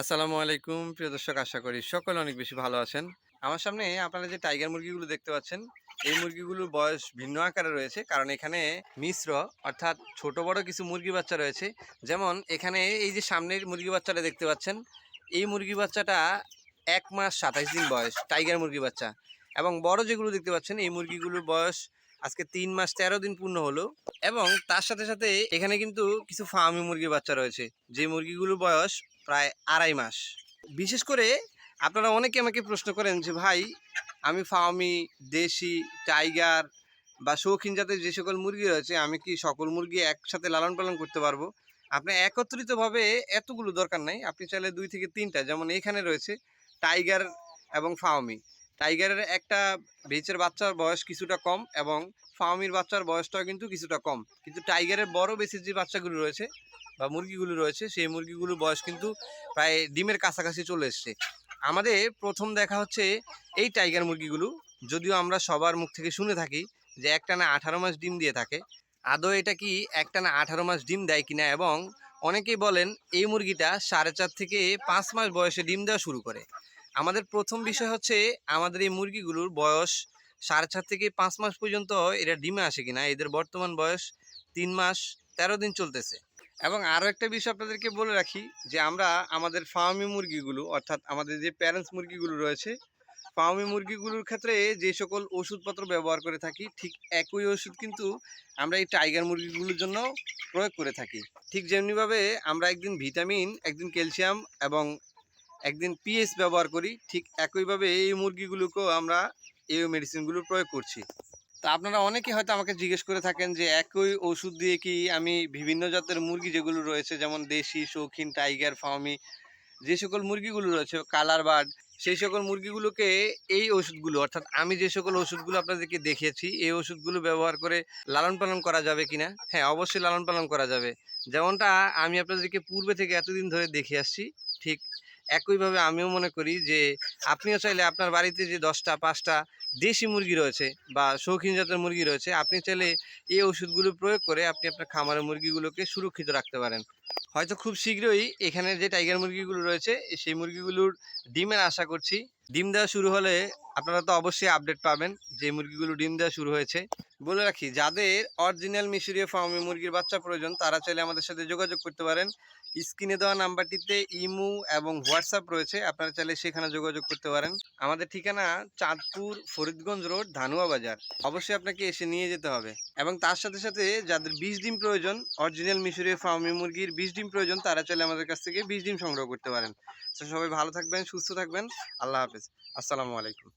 আসসালামু আলাইকুম। প্রিয় দর্শক, আশা করি সকলে অনেক বেশি ভালো আছেন। আমার সামনে আপনারা যে টাইগার মুরগিগুলো দেখতে পাচ্ছেন, এই মুরগিগুলোর বয়স ভিন্ন আকারে রয়েছে। কারণ এখানে মিশ্র, অর্থাৎ ছোট বড় কিছু মুরগি বাচ্চা রয়েছে। যেমন এখানে এই যে সামনের মুরগি বাচ্চাটা দেখতে পাচ্ছেন, এই মুরগি বাচ্চাটা এক মাস সাতাইশ দিন বয়স, টাইগার মুরগি বাচ্চা। এবং বড় যেগুলো দেখতে পাচ্ছেন, এই মুরগিগুলোর বয়স আজকে তিন মাস তেরো দিন পূর্ণ হলো। এবং তার সাথে সাথে এখানে কিন্তু কিছু ফার্মি মুরগির বাচ্চা রয়েছে। যে মুরগিগুলোর বয়স প্রায় আড়াই মাস। বিশেষ করে আপনারা অনেকে আমাকে প্রশ্ন করেন যে, ভাই, আমি ফার্মি দেশি, টাইগার বা শৌখিন জাতের যে সকল মুরগি রয়েছে, আমি কি সকল মুরগি একসাথে লালন পালন করতে পারব? আপনি একত্রিতভাবে এতগুলো দরকার নাই। আপনি চাইলে দুই থেকে তিনটা, যেমন এখানে রয়েছে টাইগার এবং ফার্মি টাইগারের একটা বেচের বাচ্চার বয়স কিছুটা কম এবং ফার্মির বাচ্চার বয়সটাও কিন্তু কিছুটা কম। কিন্তু টাইগারের বড় বেচের যে বাচ্চাগুলো রয়েছে বা মুরগিগুলো রয়েছে, সেই মুরগিগুলোর বয়স কিন্তু প্রায় ডিমের কাছাকাছি চলে এসছে। আমাদের প্রথম দেখা হচ্ছে এই টাইগার মুরগিগুলো। যদিও আমরা সবার মুখ থেকে শুনে থাকি যে একটানা আঠারো মাস ডিম দিয়ে থাকে। আদৌ এটা কি একটানা আঠারো মাস ডিম দেয় কিনা এবং অনেকেই বলেন এই মুরগিটা সাড়ে চার থেকে পাঁচ মাস বয়সে ডিম দেওয়া শুরু করে। আমাদের প্রথম বিষয় হচ্ছে আমাদের এই মুরগিগুলোর বয়স সাড়ে চার থেকে পাঁচ মাস পর্যন্ত এরা ডিমে আসে কিনা এদের বর্তমান বয়স তিন মাস তেরো দিন চলতেছে। এবং আরও একটা বিষয় আপনাদেরকে বলে রাখি যে আমরা আমাদের ফার্মি মুরগিগুলো অর্থাৎ আমাদের যে প্যারেন্টস মুরগিগুলো রয়েছে ফার্মি মুরগিগুলোর ক্ষেত্রে যে সকল ওষুধপত্র ব্যবহার করে থাকি ঠিক একই ওষুধ কিন্তু আমরা এই টাইগার মুরগিগুলোর জন্য প্রয়োগ করে থাকি। ঠিক যেমনিভাবে আমরা একদিন ভিটামিন একদিন ক্যালসিয়াম এবং একদিন পিএস ব্যবহার করি, ঠিক একইভাবে এই মুরগিগুলোকেও আমরা এই মেডিসিনগুলো প্রয়োগ করছি। তা আপনারা অনেকে হয়তো আমাকে জিজ্ঞেস করে থাকেন যে একই ওষুধ দিয়ে কি আমি বিভিন্ন জাতের মুরগি যেগুলো রয়েছে, যেমন দেশি, শৌখিন টাইগার ফার্মি যে সকল মুরগিগুলো রয়েছে, কালার বার্ড, সেই সকল মুরগিগুলোকে এই ওষুধগুলো, অর্থাৎ আমি যে সকল ওষুধগুলো আপনাদেরকে দেখিয়েছি, এই ওষুধগুলো ব্যবহার করে লালন পালন করা যাবে কিনা? হ্যাঁ অবশ্যই লালন পালন করা যাবে। যেমনটা আমি আপনাদেরকে পূর্বে থেকে এতদিন ধরে দেখে আসছি, ঠিক একইভাবে আমিও মনে করি যে আপনিও চাইলে আপনার বাড়িতে যে দশটা পাঁচটা দেশি মুরগি রয়েছে বা শৌখিন জাতের মুরগি রয়েছে, আপনি চাইলে এই ওষুধগুলো প্রয়োগ করে আপনি আপনার খামারের মুরগিগুলোকে সুরক্ষিত রাখতে পারেন। হয়তো খুব শীঘ্রই এখানে যে টাইগার মুরগিগুলো রয়েছে, সেই মুরগিগুলোর ডিমের আশা করছি। ডিম দেওয়া শুরু হলে আপনারা তো অবশ্যই আপডেট পাবেন যে মুরগিগুলো ডিম দেওয়া শুরু হয়েছে। বলে রাখি, যাদের অরিজিনাল মিশরীয় ফার্মে মুরগির বাচ্চা প্রয়োজন, তারা চাইলে আমাদের সাথে যোগাযোগ করতে পারেন। স্ক্রিনে দেওয়া নাম্বারটিতে ইমু এবং হোয়াটসঅ্যাপ রয়েছে, আপনারা চাইলে সেখানে যোগাযোগ করতে পারেন। আমাদের ঠিকানা চাঁদপুর ফরিদগঞ্জ রোড, ধানুয়া বাজার। অবশ্যই আপনাকে এসে নিয়ে যেতে হবে। এবং তার সাথে সাথে যাদের বিশ ডিম প্রয়োজন অরিজিনাল মিশরীয় ফার্মি মুরগির বিশ ডিম প্রয়োজন, তারা চলে আমাদের কাছ থেকে বিশ ডিম সংগ্রহ করতে পারেন। সবাই ভালো থাকবেন, সুস্থ থাকবেন। আল্লাহ হাফেজ। আসসালামু আলাইকুম।